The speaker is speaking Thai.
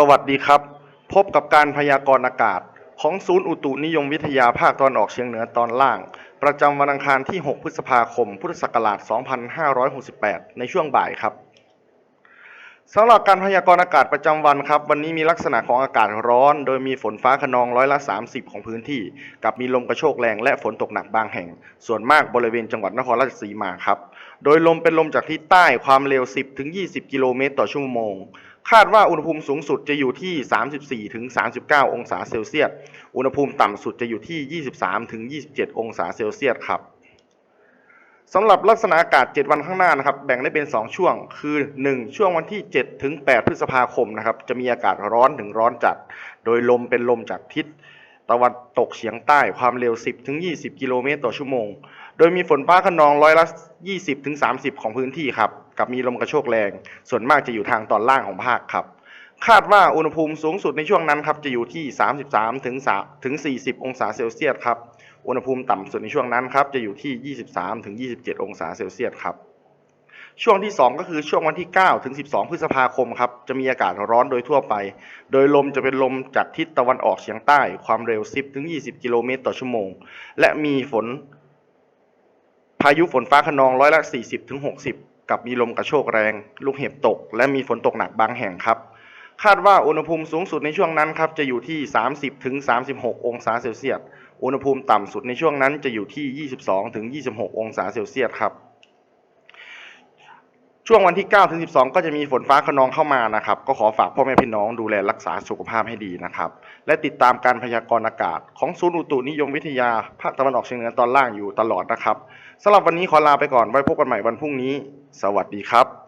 สวัสดีครับ พบกับการพยากรณ์อากาศ ของศูนย์อุตุนิยมวิทยาภาคตอนออกเฉียงเหนือตอนล่าง ประจำวันอังคารที่ 6 พฤษภาคม พุทธศักราช 2568 ในช่วงบ่ายครับ สำหรับการพยากรณ์อากาศประจำวันครับ วันนี้มีลักษณะของอากาศร้อน โดยมีฝนฟ้าขนองร้อยละ 30 ของพื้นที่ กับมีลมกระโชกแรงและฝนตกหนักบางแห่ง ส่วนมากบริเวณจังหวัดนครราชสีมาครับ โดยลมเป็นลมจากทิศใต้ความเร็ว 10-20 กิโลเมตรต่อชั่วโมง คาดว่าอุณหภูมิสูงสุดจะอยู่ที่ 34-39 องศาเซลเซียส อุณหภูมิต่ำสุดจะอยู่ที่ 23-27 องศาเซลเซียสครับ สำหรับลักษณะอากาศ 7 วันข้างหน้านะครับ แบ่งได้เป็น 2 ช่วง คือ 1 ช่วงวันที่ 7 ถึง 8 พฤษภาคมนะครับ จะมีอากาศร้อนถึงร้อนจัด โดยลมเป็นลมจากทิศตะวันตกเฉียงใต้ความเร็ว 10 ถึง 20 กิโลเมตรต่อชั่วโมง โดยมีฝนฟ้าขนองร้อยละ 20 ถึง 30 ของพื้นที่ครับ กับมีลมกระโชกแรง ส่วนมากจะอยู่ทางตอนล่างของภาคครับ คาดว่าอุณหภูมิสูงสุดในช่วงนั้นครับจะอยู่ที่ 33ถึง3ถึง 40 องศาเซลเซียสครับ อุณหภูมิต่ำสุดในช่วงนั้นครับจะอยู่ที่ 23ถึง27 องศาเซลเซียสครับ ช่วงที่ 2 ก็คือช่วงวันที่9ถึง12 พฤษภาคมครับจะมีอากาศร้อนโดยทั่วไป โดยลมจะเป็นลมจากทิศตะวันออกเฉียงใต้ความเร็ว 10ถึง20 กิโลเมตรต่อชั่วโมง และมีฝน พายุฝนฟ้าขนองร้อยละ 40ถึง60 กับมีลมกระโชกแรง ลูกเห็บตก และมีฝนตกหนักบางแห่งครับ คาดว่าอุณหภูมิสูงสุดในช่วงนั้นครับจะอยู่ที่ 30ถึง36 องศาเซลเซียส อุณหภูมิต่ำสุดในช่วงนั้นจะอยู่ที่ 22ถึง26 องศาเซลเซียสครับ ช่วงวันที่9ถึง12 ก็จะมีฝนฟ้าขนองเข้ามานะครับ ก็ขอฝากพ่อแม่พี่น้องดูแลรักษาสุขภาพให้ดีนะครับ และติดตามการพยากรณ์อากาศ ของศูนย์อุตุนิยมวิทยาภาคตะวันออกเฉียงเหนือตอนล่างอยู่ตลอดนะครับสำหรับวันนี้ขอลาไปก่อนไว้พบกันใหม่วันพรุ่งนี้ สวัสดีครับ